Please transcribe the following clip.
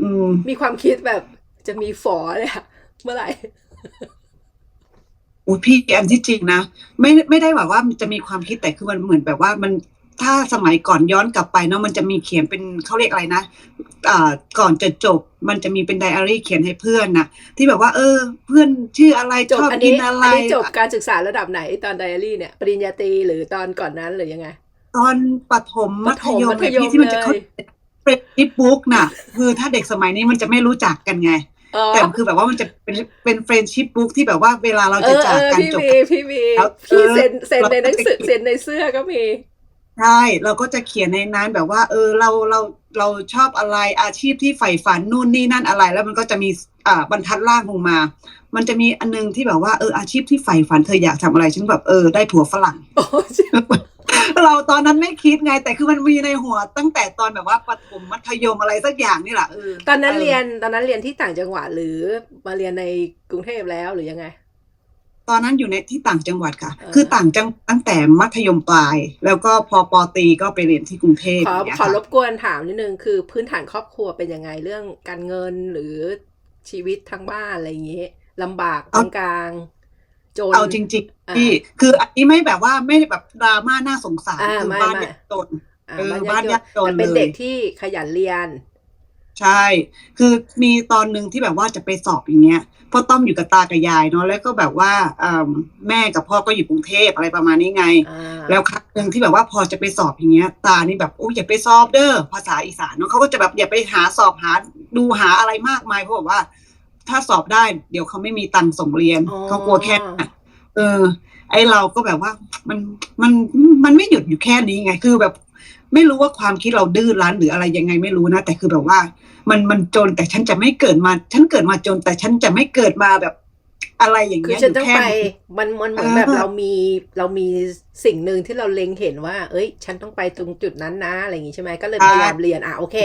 อืมมีความคิดแบบจะมีฝอเลยอะเมื่อไหร่อุ้ยพี่แอมที่จริงนะไม่ไม่ได้แบบว่ามันจะมีความคิดแต่คือมันเหมือนแบบว่ามันถ้าสมัยก่อนย้อนกลับไปเนาะมันจะมีเขียนเป็นเขาเรียกอะไรนะอ่าก่อนจะจบมันจะมีเป็นไดอารี่เขียนให้เพื่อนนะที่แบบว่า เออ เพื่อนชื่ออะไรจบชอบอันกินี้นอะไร อันนี้จบการศึกษาระดับไหนตอนไดอารี่เนี่ยปริญญาตรีหรือตอนก่อนนั้นหรือยังไง ตอนประถมมัธยมประถมมัธยมเนี่ยพี่ที่มันจะเลยเขา เฟรนชิปบุ๊กน่ะ คือถ้าเด็กสมัยนี้มันจะไม่รู้จักกันไงอ๋อแต่คือแบบว่ามันจะเป็นเป็นเฟรนชิปบุ๊กที่แบบว่าเวลาเราเอจะอจาเอกอกันพี่จบมีพี่มีแล้วพี่เออเซ็นเซ็นในหนังสือเราก็จะเซ็นในเสื้อก็มีใช่เราก็จะเขียนในนั้นแบบว่า เออเราเราเราชอบอะไรอาชีพที่ใฝ่ฝันนู่นนี่นั่นอะไร แล้วมันก็จะมีอ่าบรรทัดล่างลงมา มันจะมีอันนึงที่แบบว่าเอออาชีพที่ใฝ่ฝันเธออยากทำอะไรฉันแบบเออได้ผัวฝรั่งโอ้ใช่ เราตอนนั้นไม่คิดไง แต่คือมันมีในหัวตั้งแต่ตอนแบบว่าประถมมัธยมอะไรสักอย่างนี่แหละเออตอนนั้นออเรียนตอนนั้นเรียนที่ต่างจังหวัดหรือมาเรียนในกรุงเทพแล้วหรือยังไง ตอนนั้นอยู่ในที่ต่างจังหวัดค่ะเออคือต่างจังตั้งแต่มัธยมปลาย แล้วก็พอปอตรีก็ไปเรียนที่กรุงเทพขออย่างเงี้ยขอค่ะรบกวนถามนิดนึงคือพื้นฐานครอบครัวเป็นยังไงเรื่องการเงินหรือชีวิตทางบ้านอะไรอย่างเงี้ยลำบากกลาง กลางๆจนเอาจริงอ่าๆพี่คืออันนี้ไม่แบบว่าไม่ได้แบบดราม่าน่าสงสารอ่าคือไม่บ้านไม่ยากจนอ่าเออบ้านบ้านยายากกจจนนแต่เป็นเลยเด็กที่ขยันเรียน ใช่ คือมีตอนหนึ่งที่แบบว่าจะไปสอบอย่างเงี้ยพ่อต้อมอยู่กับตากับยายเนาะแล้วก็แบบว่าอ่าแม่กับพ่อก็อยู่กรุงเทพอะไรประมาณนี้ไงอ่าแล้วครั้งหนึ่งที่แบบว่าพอจะไปสอบอย่างเงี้ย ตานี่แบบโอ้ยอย่าไปสอบเด้อภาษาอีสานเนาะเขาก็จะแบบอย่าไปหาสอบหาดูหาอะไรมากมายเพราะบอกว่า ถ้าสอบได้เดี๋ยวเขาไม่มีตังค์ส่งเรียน อ๋อ เขากลัวแค่นั้นเออ ไอเราก็แบบว่ามันมันมันไม่หยุดอยู่แค่นี้ไง คือแบบ ไม่รู้ว่าความคิดเราดื้อรั้นหรืออะไรยังไงไม่รู้นะ แต่คือแบบว่า มันมันจนแต่ฉันจะไม่เกิดมา ฉันเกิดมาจนแต่ฉันจะไม่เกิดมาแบบอะไรอย่างคือเงี้ยฉันต้องยู่แค่ไปมันมันเหมือนเออแบบเรามีเรามีสิ่งหนึ่งที่เราเล็งเห็นว่า เอ้ย ฉันต้องไปตรงจุดนั้นนะอะไรอย่างงี้ใช่ไหมก็เลยพยายามเรียนอะโอเค